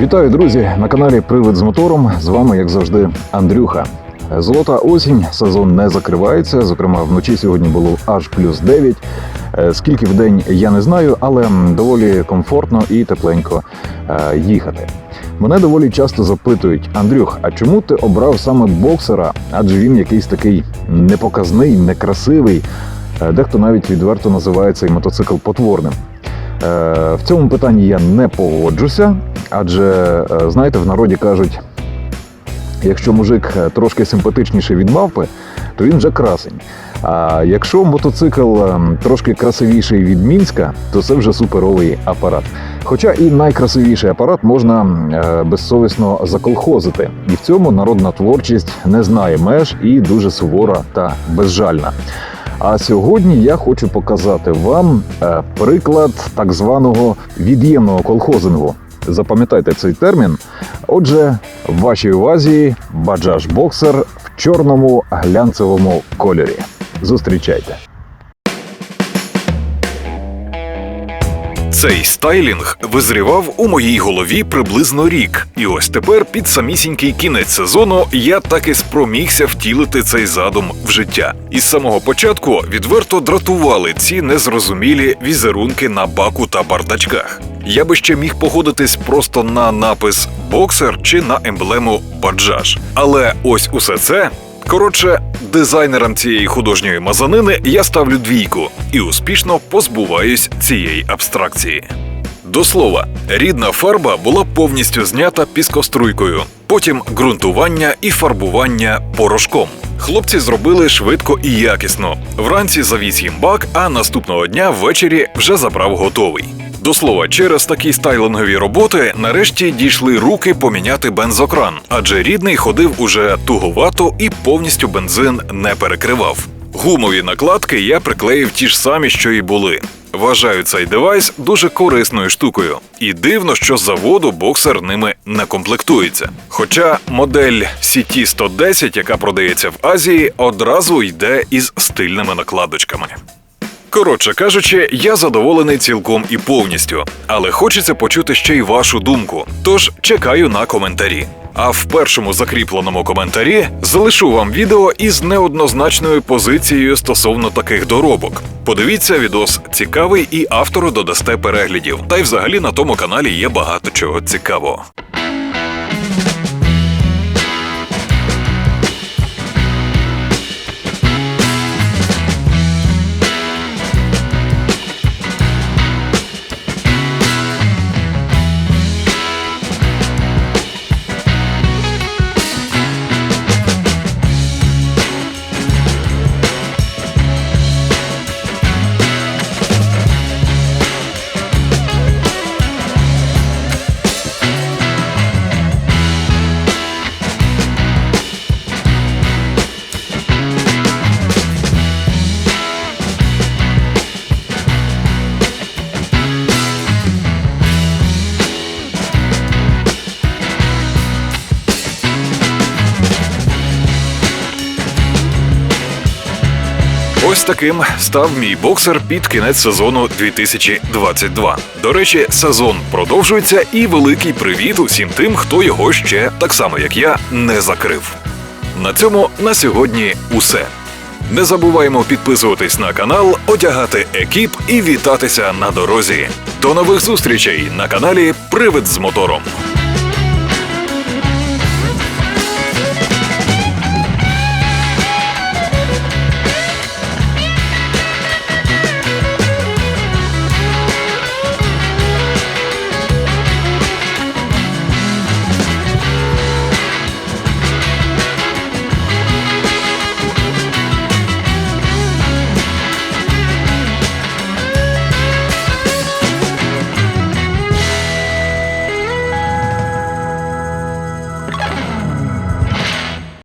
Вітаю, друзі! На каналі Привид з мотором. З вами, як завжди, Андрюха. Золота осінь, сезон не закривається. Зокрема, вночі сьогодні було аж плюс 9. Е, Скільки в день я не знаю, але доволі комфортно і тепленько е, їхати. Мене доволі часто запитують: Андрюх, а чому ти обрав саме боксера? Адже він якийсь такий непоказний, некрасивий. Е, Дехто навіть відверто називає цей мотоцикл потворним. Е, В цьому питанні я не погоджуся, адже е, знаєте, в народі кажуть, якщо мужик е, трошки симпатичніший від мавпи, то він вже красень. А якщо мотоцикл трошки красивіший від мінська, то це вже суперовий апарат. Хоча і найкрасивіший апарат можна безсовісно заколхозити, і в цьому народна творчість не знає меж і дуже сувора та безжальна. А сьогодні я хочу показати вам е, приклад так званого від'ємного колхозингу. Запам'ятайте цей термін. Отже, в вашій увазі баджаж боксер в чорному глянцевому кольорі. Зустрічайте. Цей стайлінг визрівав у моїй голові приблизно рік, і ось тепер під самісінький кінець сезону я так і спромігся втілити цей задум в життя. Із самого початку відверто дратували ці незрозумілі візерунки на баку та бардачках. Я би ще міг погодитись просто на напис боксер чи на емблему баджаж. Але ось усе це Коротше, дизайнерам цієї художньої мазанини я ставлю двійку і успішно позбуваюсь цієї абстракції. До слова, рідна фарба була повністю знята піскоструйкою, потім ґрунтування і фарбування порошком. Хлопці зробили швидко і якісно. Вранці завіз їм бак, а наступного дня ввечері вже забрав готовий. До слова, через такі стайлингові роботи нарешті дійшли руки поміняти бензокран, адже рідний ходив уже туговато і повністю бензин не перекривав. Гумові накладки я приклеїв ті ж самі, що і були. Вважаю цей девайс дуже корисною штукою, і дивно, що з заводу боксер ними не комплектується. Хоча модель CT-110, яка продається в Азії, одразу йде із стильними накладочками. Коротше кажучи, я задоволений цілком і повністю, але хочеться почути ще й вашу думку. Тож чекаю на коментарі. А в першому закріпленому коментарі залишу вам відео із неоднозначною позицією стосовно таких доробок. Подивіться, відос цікавий і автору додасте переглядів. Та й взагалі на тому каналі є багато чого цікавого. Ось таким став мій боксер під кінець сезону 2022. До речі, сезон продовжується, і великий привіт усім тим, хто його ще так само як я не закрив. На цьому на сьогодні усе. Не забуваємо підписуватись на канал, одягати екіп і вітатися на дорозі. До нових зустрічей на каналі Привид з мотором.